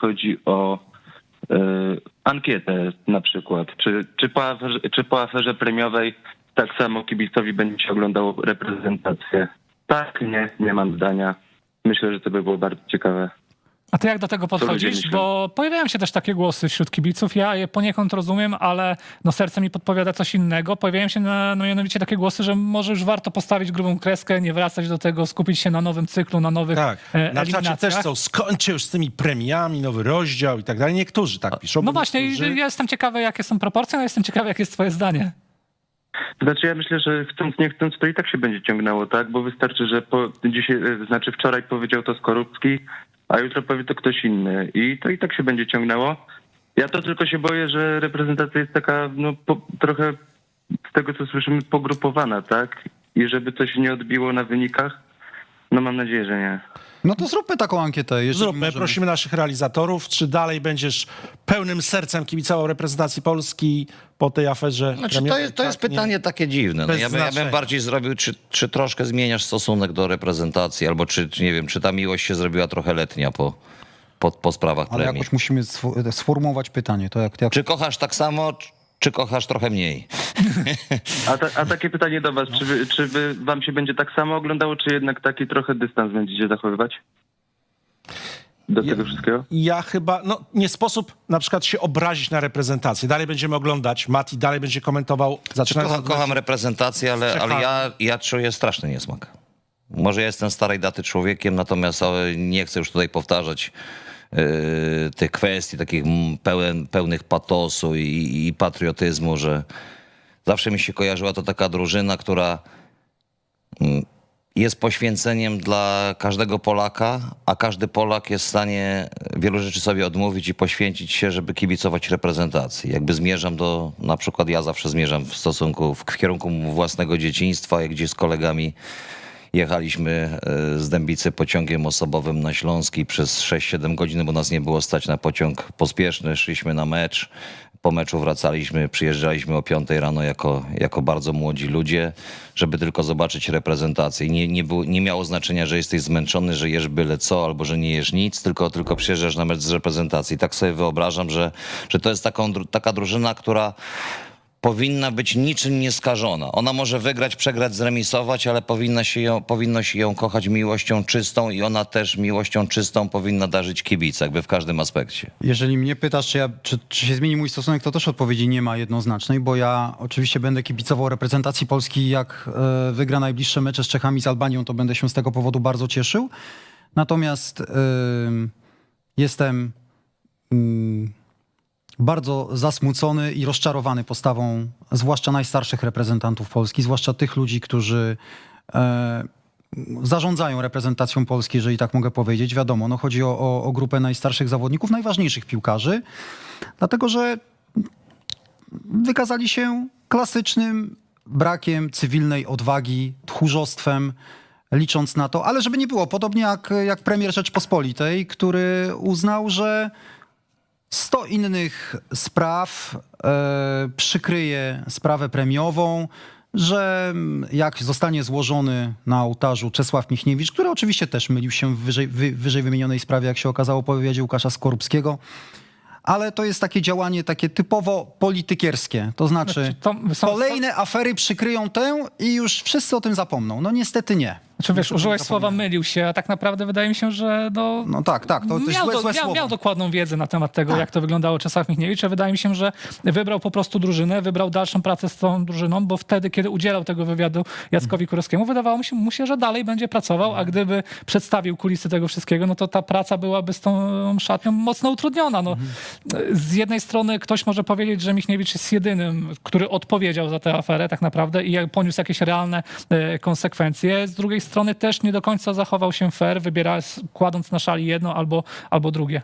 chodzi o e, ankietę na przykład. Czy, czy, po aferze, czy po aferze premiowej tak samo kibicowi będzie się oglądało reprezentację? Tak, nie, nie mam zdania. Myślę, że to by było bardzo ciekawe. A ty jak do tego podchodzisz? Bo pojawiają się też takie głosy wśród kibiców. Ja je poniekąd rozumiem, ale no serce mi podpowiada coś innego. Pojawiają się na, no mianowicie takie głosy, że może już warto postawić grubą kreskę, nie wracać do tego, skupić się na nowym cyklu, na nowych Tak, e, na czacie też są, skończę już z tymi premiami, nowy rozdział i tak dalej. Niektórzy tak piszą. No właśnie, i niektórzy... ja jestem ciekawy, jakie są proporcje, a jestem ciekawy, jakie jest twoje zdanie. Znaczy ja myślę, że chcąc nie chcąc to i tak się będzie ciągnęło, tak? Bo wystarczy, że po, dzisiaj, e, znaczy wczoraj powiedział to Skorupski, a jutro powie to ktoś inny i to i tak się będzie ciągnęło. Ja to tylko się boję, że reprezentacja jest taka, no po, trochę z tego co słyszymy pogrupowana, tak? I żeby to się nie odbiło na wynikach, no mam nadzieję, że nie. No to zróbmy taką ankietę. Jeżeli Zróbmy, możemy. prosimy naszych realizatorów, czy dalej będziesz pełnym sercem kibicował reprezentacji Polski po tej aferze Znaczy, to, jest, to jest Tak, nie? pytanie takie dziwne. No, Bez ja, bym, ja bym bardziej zrobił, czy, czy troszkę zmieniasz stosunek do reprezentacji, albo czy, czy nie wiem, czy ta miłość się zrobiła trochę letnia po, po, po sprawach Ale premii. jakoś musimy sfu- sformułować pytanie. To jak, jak... Czy kochasz tak samo, czy- kochasz trochę mniej? A, ta, a takie pytanie do was, czy, wy, czy wy, wam się będzie tak samo oglądało, czy jednak taki trochę dystans będziecie zachowywać? Do tego wszystkiego? Ja chyba, no nie sposób na przykład się obrazić na reprezentację. Dalej będziemy oglądać, Mati dalej będzie komentował. Zaczynając Kocham, od kocham reprezentację, ale, ale ja, ja czuję straszny niesmak. Może ja jestem starej daty człowiekiem, natomiast e, nie chcę już tutaj powtarzać tych kwestii takich pełen, pełnych patosu i, i patriotyzmu, że zawsze mi się kojarzyła to taka drużyna, która jest poświęceniem dla każdego Polaka, a każdy Polak jest w stanie wielu rzeczy sobie odmówić i poświęcić się, żeby kibicować reprezentacji. Jakby zmierzam do, na przykład ja zawsze zmierzam w stosunku, w kierunku własnego dzieciństwa, jak gdzie z kolegami jechaliśmy e, z Dębicy pociągiem osobowym na Śląski przez 6-7 godzin, bo nas nie było stać na pociąg pospieszny. Szliśmy na mecz. Po meczu wracaliśmy, przyjeżdżaliśmy o 5 rano jako, jako bardzo młodzi ludzie, żeby tylko zobaczyć reprezentację. Nie, nie, było, nie miało znaczenia, że jesteś zmęczony, że jesz byle co, albo że nie jesz nic, tylko, tylko przyjeżdżasz na mecz z reprezentacji. Tak sobie wyobrażam, że, że to jest taką, taka drużyna, która powinna być niczym nieskażona. Ona może wygrać, przegrać, zremisować, ale powinna się ją, powinno się ją kochać miłością czystą i ona też miłością czystą powinna darzyć kibica, jakby w każdym aspekcie. Jeżeli mnie pytasz, czy, ja, czy, czy się zmieni mój stosunek, to też odpowiedzi nie ma jednoznacznej, bo ja oczywiście będę kibicował reprezentacji Polski. Jak e, wygra najbliższe mecze z Czechami, z Albanią, to będę się z tego powodu bardzo cieszył. Natomiast ym, jestem ym, bardzo zasmucony i rozczarowany postawą zwłaszcza najstarszych reprezentantów Polski, zwłaszcza tych ludzi, którzy e, zarządzają reprezentacją Polski, jeżeli tak mogę powiedzieć. Wiadomo, no chodzi o, o, o grupę najstarszych zawodników, najważniejszych piłkarzy, dlatego że wykazali się klasycznym brakiem cywilnej odwagi, tchórzostwem, licząc na to, ale żeby nie było, podobnie jak, jak premier Rzeczpospolitej, który uznał, że 100 innych spraw e, przykryje sprawę premiową, że mm, jak zostanie złożony na ołtarzu Czesław Michniewicz, który oczywiście też mylił się w wyżej, wy, wyżej wymienionej sprawie, jak się okazało po wywiadzie Łukasza Skorupskiego, ale to jest takie działanie takie typowo politykierskie. To znaczy, Znaczy, to są- kolejne afery przykryją tę i już wszyscy o tym zapomną. No niestety nie. Czy wiesz, użyłeś słowa mylił się, a tak naprawdę wydaje mi się, że no, No tak, tak, to, to jest miał, złe, do, złe miał, słowo. miał dokładną wiedzę na temat tego, jak to wyglądało Czesław Michniewicz, a wydaje mi się, że wybrał po prostu drużynę, wybrał dalszą pracę z tą drużyną, bo wtedy, kiedy udzielał tego wywiadu Jackowi Kurowskiemu, wydawało mi się, mu się, że dalej będzie pracował, a gdyby przedstawił kulisy tego wszystkiego, no to ta praca byłaby z tą szatnią mocno utrudniona. No, Z jednej strony ktoś może powiedzieć, że Michniewicz jest jedynym, który odpowiedział za tę aferę tak naprawdę i poniósł jakieś realne e, konsekwencje. Z drugiej strony też nie do końca zachował się fair, wybiera, kładąc na szali jedno albo, albo drugie.